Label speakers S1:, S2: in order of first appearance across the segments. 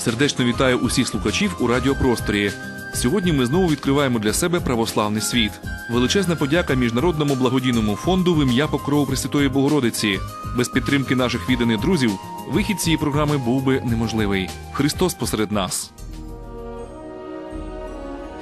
S1: Сердечно вітаю усіх слухачів у радіопросторі. Сьогодні ми знову відкриваємо для себе православний світ. Величезна подяка міжнародному благодійному фонду в ім'я Покрову Пресвятої Богородиці. Без підтримки наших відданих друзів вихід цієї програми був би неможливий. Христос посеред нас.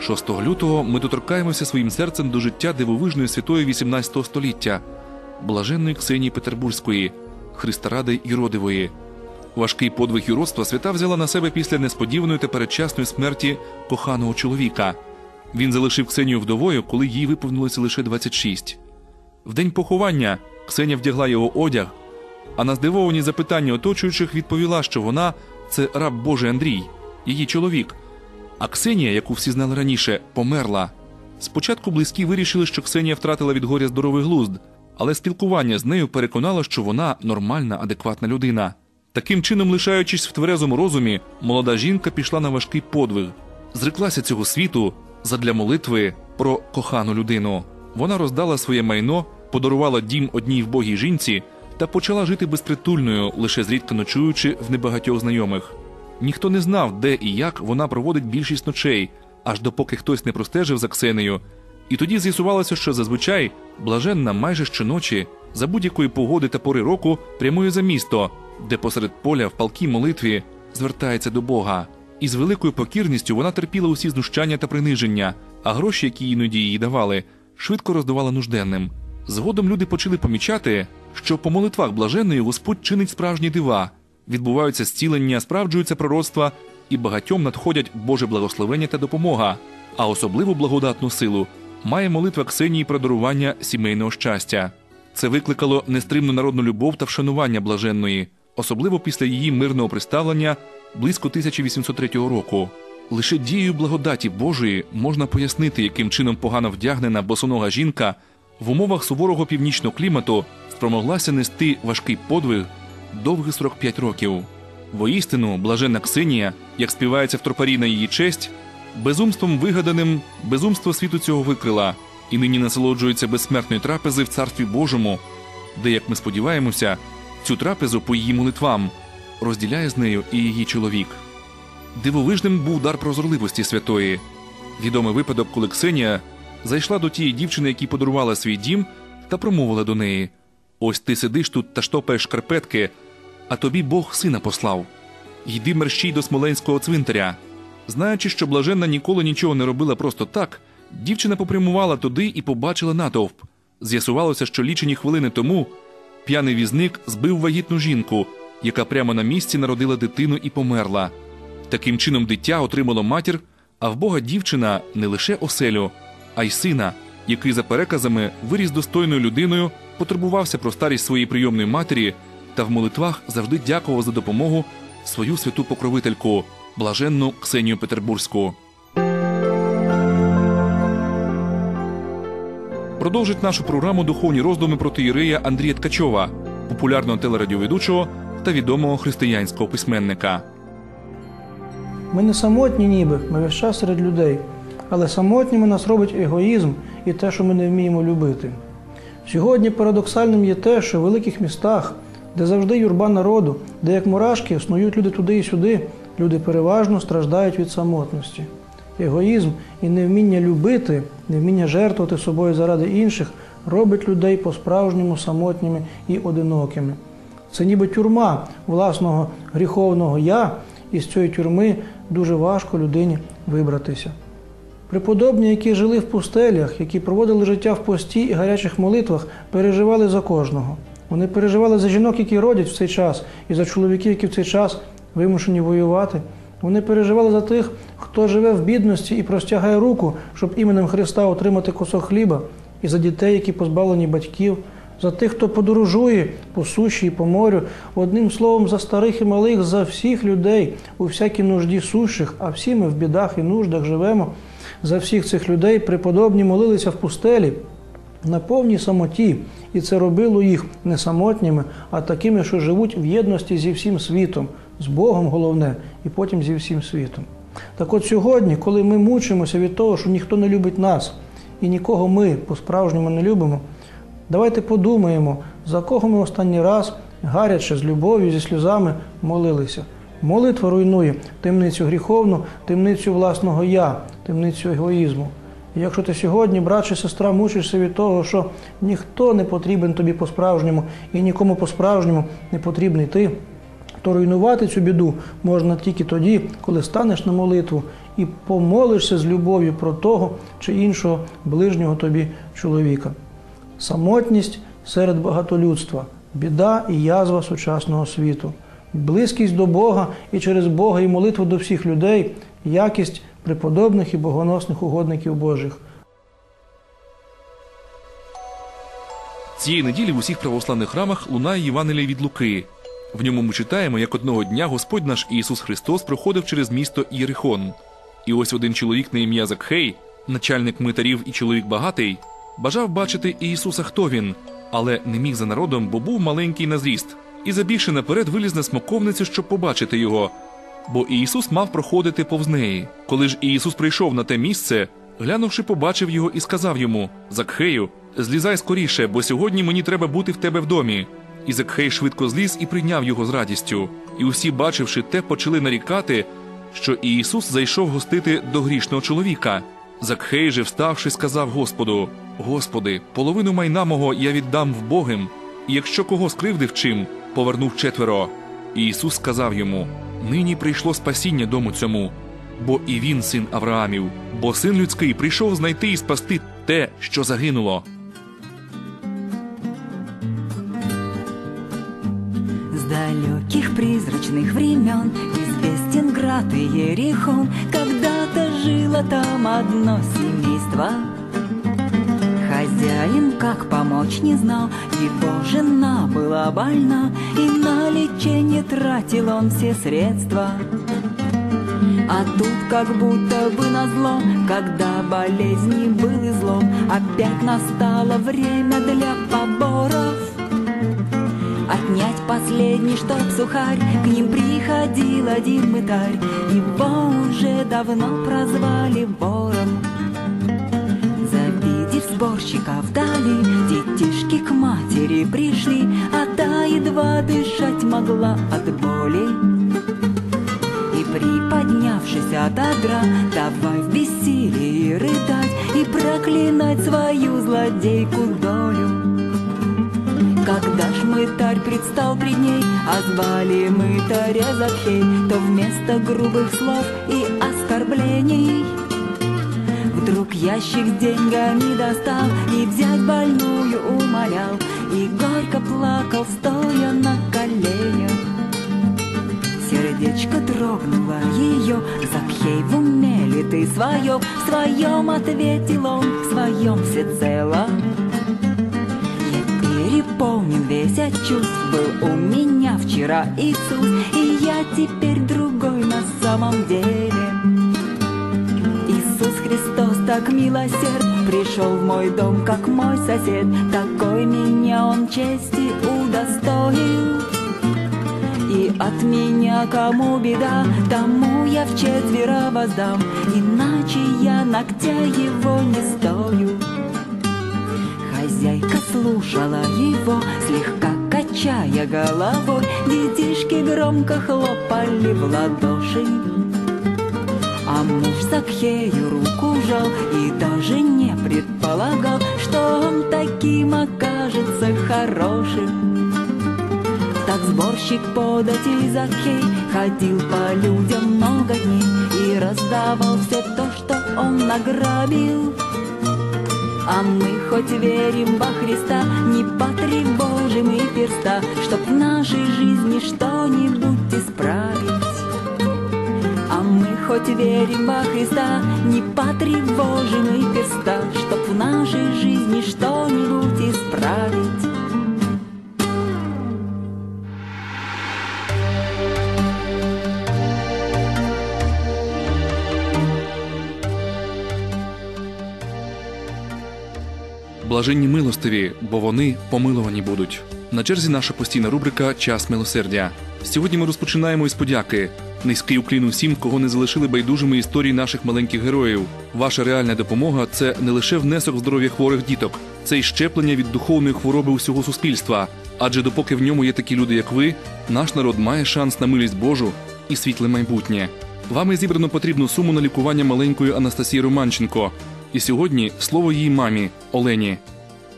S1: 6 лютого ми доторкаємося своїм серцем до життя дивовижної святої 18 століття, блаженної Ксенії Петербурзької, Христоради Іродивої. Важкий подвиг юродства свята взяла на себе після несподіваної та передчасної смерті коханого чоловіка. Він залишив Ксенію вдовою, коли їй виповнилося лише 26. В день поховання Ксеня вдягла його одяг, а на здивовані запитання оточуючих відповіла, що вона це раб Божий Андрій, її чоловік. А Ксенія, яку всі знали раніше, померла. Спочатку близькі вирішили, що Ксенія втратила від горя здоровий глузд, але спілкування з нею переконало, що вона нормальна, адекватна людина. Таким чином, лишаючись в тверезому розумі, молода жінка пішла на важкий подвиг, зреклася цього світу задля молитви про кохану людину. Вона роздала своє майно, подарувала дім одній вбогій жінці та почала жити безпритульною, лише зрідка ночуючи в небагатьох знайомих. Ніхто не знав, де і як вона проводить більшість ночей, аж допоки хтось не простежив за Ксенею. І тоді з'ясувалося, що зазвичай блаженна майже щоночі, за будь-якої погоди та пори року прямує за місто, де посеред поля в палкій молитві звертається до Бога. І з великою покірністю вона терпіла усі знущання та приниження, а гроші, які іноді їй давали, швидко роздавала нужденним. Згодом люди почали помічати, що по молитвах блаженної Господь чинить справжні дива, відбуваються зцілення, справджуються пророцтва, і багатьом надходять Боже благословення та допомога, а особливу благодатну силу має молитва Ксенії про дарування сімейного щастя. Це викликало нестримну народну любов та вшанування блаженної, особливо після її мирного представлення близько 1803 року. Лише дією благодаті Божої можна пояснити, яким чином погано вдягнена босонога жінка в умовах суворого північного клімату спромоглася нести важкий подвиг довгих 45 років. Воістину, блаженна Ксенія, як співається в тропарі на її честь, безумством вигаданим безумство світу цього викрила і нині насолоджується безсмертної трапези в царстві Божому, де, як ми сподіваємося, цю трапезу по її молитвам розділяє з нею і її чоловік. Дивовижним був дар прозорливості святої. Відомий випадок, коли Ксенія зайшла до тієї дівчини, якій подарувала свій дім, та промовила до неї: Ось ти сидиш тут та штопаєш шкарпетки, а тобі Бог сина послав. Йди мерщій до смоленського цвинтаря. Знаючи, що блаженна ніколи нічого не робила просто так, дівчина попрямувала туди і побачила натовп. З'ясувалося, що лічені хвилини тому п'яний візник збив вагітну жінку, яка прямо на місці народила дитину і померла. Таким чином дитя отримало матір, а в Бога дівчина не лише оселю, а й сина, який за переказами виріс достойною людиною, потурбувався про старість своєї прийомної матері та в молитвах завжди дякував за допомогу свою святу покровительку, блаженну Ксенію Петербурзьку. Продовжить нашу програму духовні роздуми проти Єрея Андрія Ткачова, популярного телерадіоведучого та відомого християнського письменника.
S2: Ми не самотні ніби, ми весь час серед людей. Але самотніми нас робить егоїзм і те, що ми не вміємо любити. Сьогодні парадоксальним є те, що в великих містах, де завжди юрба народу, де як мурашки снують люди туди і сюди, люди переважно страждають від самотності. Егоїзм і невміння любити, невміння жертвувати собою заради інших робить людей по-справжньому самотніми і одинокими. Це ніби тюрма власного гріховного я, і з цієї тюрми дуже важко людині вибратися. Преподобні, які жили в пустелях, які проводили життя в пості і гарячих молитвах, переживали за кожного. Вони переживали за жінок, які родять в цей час, і за чоловіків, які в цей час вимушені воювати. Вони переживали за тих, хто живе в бідності і простягає руку, щоб іменем Христа отримати кусок хліба, і за дітей, які позбавлені батьків, за тих, хто подорожує по суші і по морю, одним словом, за старих і малих, за всіх людей у всякій нужді сущих, а всі ми в бідах і нуждах живемо. За всіх цих людей преподобні молилися в пустелі на повній самоті, і це робило їх не самотніми, а такими, що живуть в єдності зі всім світом, з Богом головне, і потім зі всім світом. Так от сьогодні, коли ми мучимося від того, що ніхто не любить нас і нікого ми по-справжньому не любимо, давайте подумаємо, за кого ми останній раз гаряче з любов'ю, зі сльозами молилися. Молитва руйнує темницю гріховну, темницю власного я, темницю егоїзму. І якщо ти сьогодні, брат чи сестра, мучишся від того, що ніхто не потрібен тобі по-справжньому і нікому по-справжньому не потрібний ти, то руйнувати цю біду можна тільки тоді, коли станеш на молитву і помолишся з любов'ю про того чи іншого ближнього тобі чоловіка. Самотність серед багатолюдства, біда і язва сучасного світу, близькість до Бога і через Бога і молитву до всіх людей, якість преподобних і богоносних угодників Божих.
S1: Цієї неділі в усіх православних храмах лунає Євангеліє від Луки. В ньому ми читаємо, як одного дня Господь наш Ісус Христос проходив через місто Єрихон. І ось один чоловік на ім'я Закхей, начальник митарів і чоловік багатий, бажав бачити Ісуса, хто він, але не міг за народом, бо був маленький на зріст, і забігши наперед, виліз на смоковницю, щоб побачити його. Бо Ісус мав проходити повз неї. Коли ж Ісус прийшов на те місце, глянувши, побачив його і сказав йому: Закхею, злізай скоріше, бо сьогодні мені треба бути в тебе в домі. І Закхей швидко зліз і прийняв його з радістю. І усі, бачивши те, почали нарікати, що Ісус зайшов гостити до грішного чоловіка. Закхей же, вставши, сказав Господу: Господи, половину майна мого я віддам в Богим, і якщо кого скривдив чим, повернув четверо. І Ісус сказав йому: Нині прийшло спасіння дому цьому, бо і він син Авраамів, бо син людський прийшов знайти і спасти те, що загинуло.
S3: Призрачных времен. Известен град Иерихон Когда-то жило там одно семейство. Хозяин как помочь не знал Его жена была больна И на лечение тратил он все средства. А тут как будто бы назло, когда болезни был излом, опять настало время для поборов. Отнять последний, чтоб сухарь. К ним приходил один мытарь. Его уже давно прозвали вором. Завидев сборщика вдали. Детишки к матери пришли. А та едва дышать могла от боли. И приподнявшись от одра, давай в бессилии рыдать и проклинать свою злодейку. Когда ж мытарь предстал пред ней, а звали мытаря Закхей, то вместо грубых слов и оскорблений Вдруг ящик деньгами достал и взять больную умолял, и горько плакал, стоя на коленях. Сердечко дрогнуло ее, Закхей в уме ли ты своем, в своем ответил он, в своем всецело. Я переполнен весь от чувств, был у меня вчера Иисус, и я теперь другой на самом деле. Иисус Христос так милосерд Пришел в мой дом, как мой сосед Такой меня он чести удостоил и от меня кому беда, тому я вчетверо воздам, иначе я ногтя его не стою. Хозяйка слушала его, слегка качая головой, детишки громко хлопали в ладоши. А муж Закхею руку жал и даже не предполагал, что он таким окажется хорошим. Так сборщик подати Закхей ходил по людям много дней и раздавал все то, что он награбил. А мы хоть верим во Христа, не потревожим и перста, Чтоб в нашей жизни что-нибудь исправить. А мы хоть верим во Христа, не потревожим и перста, Чтоб в нашей жизни что-нибудь исправить.
S1: Блаженні милостиві, бо вони помилувані будуть. На черзі наша постійна рубрика Час милосердя. Сьогодні ми розпочинаємо із подяки. Низький уклін усім, кого не залишили байдужими історії наших маленьких героїв. Ваша реальна допомога це не лише внесок в здоров'я хворих діток, це й щеплення від духовної хвороби усього суспільства. Адже допоки в ньому є такі люди, як ви, наш народ має шанс на милість Божу і світле майбутнє. Вами зібрано потрібну суму на лікування маленької Анастасії Романченко. І сьогодні слово її мамі Олені.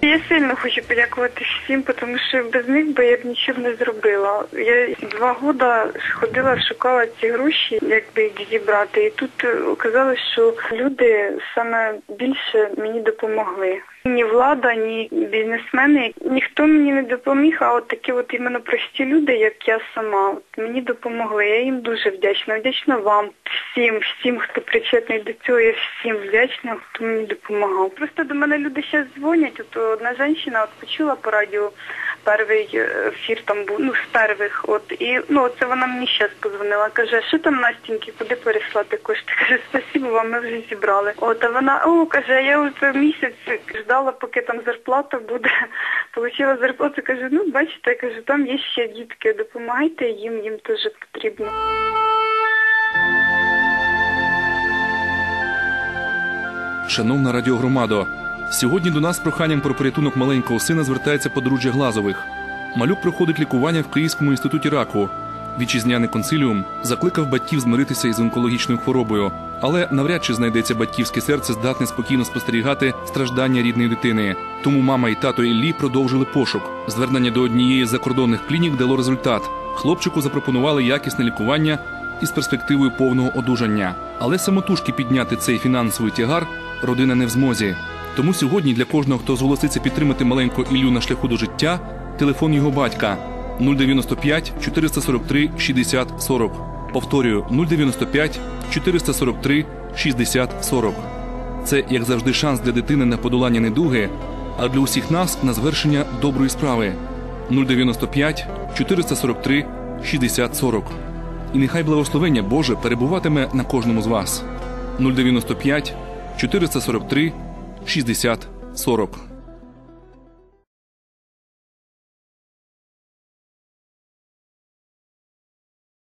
S4: Я сильно хочу подякувати всім, тому що без них би я б нічого не зробила. Я два роки ходила, шукала ці гроші, якби їх зібрати. І тут е, оказалось, що люди саме більше мені допомогли. Ні влада, ні бізнесмени, ніхто мені не допоміг, а от такі от іменно прості люди, як я сама, от мені допомогли. Я їм дуже вдячна. Вдячна вам, всім, всім, хто причетний до цього, я всім вдячна, хто мені допомагав. Просто до мене люди зараз дзвонять. От одна жінка от почула по радіо перший е, ефір там був, ну з перших. От і ну це вона мені зараз позвонила. Каже, що там Настіньки, куди переслати кошти? Каже, спасибо вам, ми вже зібрали. От а вона, о, каже, я от місяць ждала, поки там зарплата буде. Получила зарплату, каже, ну бачите, каже, там є ще дітки, допомагайте їм, їм теж потрібно.
S1: Шановна радіогромадо, сьогодні до нас з проханням про порятунок маленького сина звертається подружжя Глазових. Малюк проходить лікування в Київському інституті раку. Вітчизняний консиліум закликав батьків змиритися із онкологічною хворобою, але навряд чи знайдеться батьківське серце, здатне спокійно спостерігати страждання рідної дитини. Тому мама і тато Іллі продовжили пошук. Звернення до однієї з закордонних клінік дало результат. Хлопчику запропонували якісне лікування із перспективою повного одужання. Але самотужки підняти цей фінансовий тягар родина не в змозі. Тому сьогодні для кожного, хто зголоситься підтримати маленьку Іллю на шляху до життя, телефон його батька 095 443 60 40. Повторюю 095 443 60 40. Це, як завжди, шанс для дитини на подолання недуги, а для усіх нас на звершення доброї справи 095 443 60 40. І нехай благословення Боже перебуватиме на кожному з вас. 095 443 60 40.